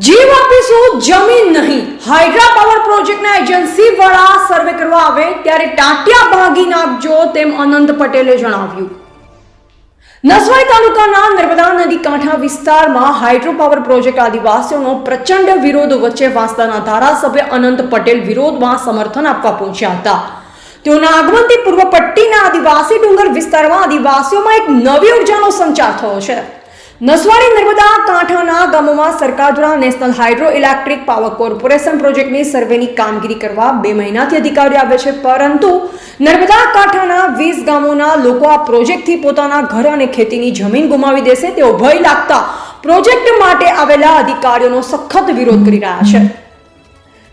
જીવ આપીશું જમીન નહીં. હાઇડ્રા પાવર પ્રોજેક્ટના એજન્સી વાળા સર્વે કરવા આવે ત્યારે ટાંટિયા ભાગી નાખજો તેમ અનંત પટેલે જણાવ્યું. નસવાઈ તાલુકાના નર્મદા નદી કાંઠા વિસ્તારમાં હાઇડ્રો પાવર પ્રોજેક્ટ આદિવાસીઓનો પ્રચંડ વિરોધ વચ્ચે વાંસદાના ધારાસભ્ય અનંત પટેલ વિરોધમાં સમર્થન આપવા પહોંચ્યા હતા. તેઓના આગમનથી પૂર્વ પટ્ટીના આદિવાસી ડુંગર વિસ્તારમાં આદિવાસીઓમાં એક નવી ઉર્જાનો સંચાર થયો છે. નસવાડી નર્મદા કાંઠાના ગામોમાં સરકાર દ્વારા national hydro electric power corporation પ્રોજેક્ટની સર્વેની કામગીરી કરવા બે મહિનાથી અધિકારીઓ આવે છે. પરંતુ નર્મદા કાંઠાના વીસ ગામોના લોકો આ પ્રોજેક્ટથી પોતાના ઘર અને ખેતીની જમીન ગુમાવી દેશે તેઓ ભય લાગતા પ્રોજેક્ટ માટે આવેલા અધિકારીઓનો સખત વિરોધ કરી રહ્યા છે.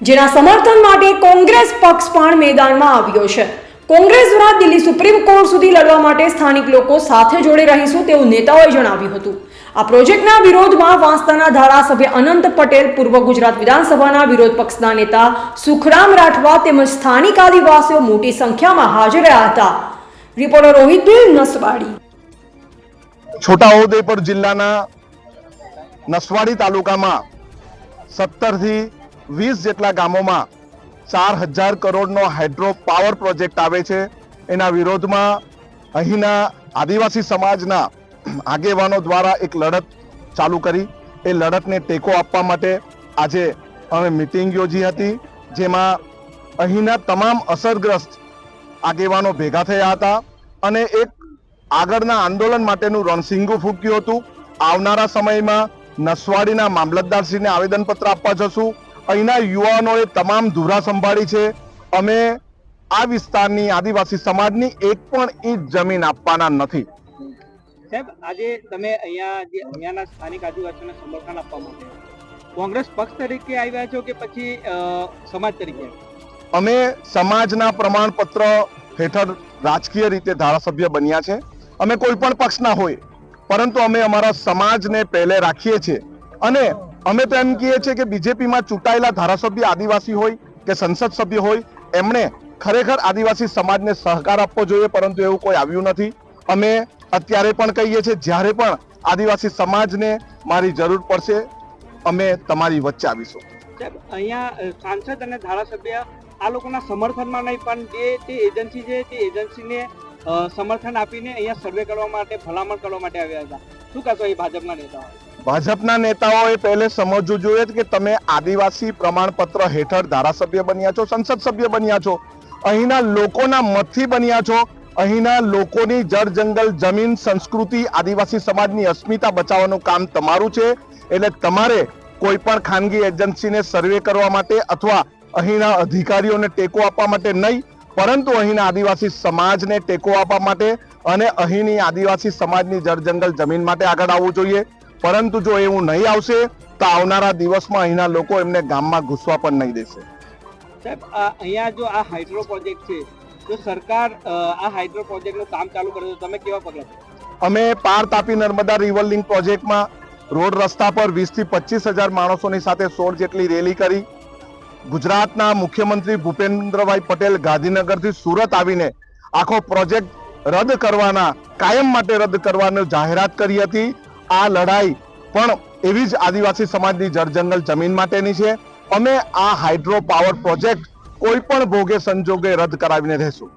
જેના સમર્થન માટે કોંગ્રેસ પક્ષ પણ મેદાનમાં આવ્યો છે. કોંગ્રેસ દ્વારા દિલ્હી સુપ્રીમ કોર્ટ સુધી લડવા માટે સ્થાનિક લોકો સાથે જોડે રહીશું તેવું નેતાઓએ જણાવ્યું હતું. આ પ્રોજેક્ટના વિરોધમાં વાંસદાના ધારાસભ્ય અનંત પટેલ, પૂર્વ ગુજરાત વિધાનસભાના વિરોધ પક્ષના નેતા સુખરામ રાઠવા તેમજ સ્થાનિક આદિવાસીઓ મોટી સંખ્યામાં હાજર રહ્યા હતા. રિપોર્ટર રોહિત ભીલ નસવાડી. છોટાઉદેપુર જિલ્લાના નસવાડી તાલુકામાં સત્તરથી વીસ જેટલા ગામોમાં ચાર હજાર કરોડનો હાઇડ્રો પાવર પ્રોજેક્ટ આવે છે. એના વિરોધમાં અહીંના આદિવાસી સમાજના આગેવાનો દ્વારા એક લડત ચાલુ કરી. એ લડતને ટેકો આપવા માટે આજે અમે મિટિંગ યોજી હતી, જેમાં અહીંના તમામ અસરગ્રસ્ત આગેવાનો ભેગા થયા હતા અને એક આગળના આંદોલન માટેનું રણસિંગુ ફૂક્યું હતું. આવનારા સમયમાં નસવાડીના મામલતદારશ્રીને આવેદનપત્ર આપવા જશું. અહીંના યુવાનોએ તમામ ધુરા સંભાળી છે. અમે આ વિસ્તારની આદિવાસી સમાજની એક પણ ઈંચ જમીન આપવાના નથી. સાહેબ આજે તમે અહીંયા જે અહીંયાના સ્થાનિક આદિવાસીઓને સમર્થન આપવા માટે કોંગ્રેસ પક્ષ તરીકે આવ્યા છો કે પછી સમાજ તરીકે અમે સમાજના પ્રમાણપત્ર હેઠળ રાજકીય રીતે ધારાસભ્ય બન્યા છે. અમે કોઈ પણ પક્ષના હોય પરંતુ અમે અમારા સમાજને પહેલે રાખીએ છીએ. અને અમે તો એમ કહીએ છીએ કે બીજેપીમાં ચૂંટાયેલા ધારાસભ્ય આદિવાસી હોય કે સંસદ સભ્ય હોય, એમણે ખરેખર આદિવાસી સમાજને સહકાર આપવો જોઈએ, પરંતુ એવું કોઈ આવ્યું નથી. અમે અત્યારે પણ કહીએ છીએ, જ્યારે પણ આદિવાસી સમાજને મારી જરૂર પડશે, અમે તમારી વચ્ચે આવીશું. અહીંયા સાંસદ અને ધારાસભ્ય આ લોકોના સમર્થનમાં નહીં, પણ જે તે એજન્સી છે, તે એજન્સીને સમર્થન આપીને અહીંયા સર્વે કરવા માટે, ભલામણ કરવા માટે આવ્યા હતા. શું કહેશો એ ભાજપના નેતાઓ? ભાજપના નેતાઓએ પહેલે સમજવું જોઈએ કે તમે આદિવાસી પ્રમાણપત્ર હેઠળ ધારાસભ્ય બન્યા છો, સંસદ સભ્ય બન્યા છો. અહીંના લોકોના મતથી બન્યા છો. અહીંના લોકોની જળ જંગલ, જમીન, સંસ્કૃતિ, આદિવાસી સમાજની અસ્મિતા બચાવવાનું કામ તમારું છે. એટલે તમારે કોઈ પણ ખાનગી એજન્સીને સર્વે કરવા માટે અથવા અહીંના અધિકારીઓને ટેકો આપવા માટે નહીં, પરંતુ અહીંના આદિવાસી સમાજને ટેકો આપવા માટે અને અહીંની આદિવાસી સમાજની જળ જંગલ જમીન માટે આગળ આવવું જોઈએ. પરંતુ જો એવું નહીં આવશે તો આવનારા દિવસમાં અહીંના લોકો એમને ગામમાં ઘૂસવા પણ નહીં દેશે. સાહેબ અહીંયા જો આ હાઇડ્રો પ્રોજેક્ટ છે તો સરકાર આ હાઇડ્રો પ્રોજેક્ટનું કામ ચાલુ કરે તો તમે કેવા પગલાં અમે પાર તાપી નર્મદા રિવર લિંક પ્રોજેક્ટમાં રોડ રસ્તા પર વીસથી પચીસ હજાર માણસોની સાથે સોળ જેટલી રેલી કરી. ગુજરાતના મુખ્યમંત્રી ભૂપેન્દ્રભાઈ પટેલ ગાંધીનગરથી સુરત આવીને આખો પ્રોજેક્ટ રદ કરવાના કાયમ માટે રદ કરવાની જાહેરાત કરી હતી. આ લડાઈ પણ એવી જ આદિવાસી સમાજની જળજંગલ જમીન માટેની છે. અમે આ હાઇડ્રો પાવર પ્રોજેક્ટ કોઈ પણ ભોગે સંજોગે રદ કરાવીને રહેશું.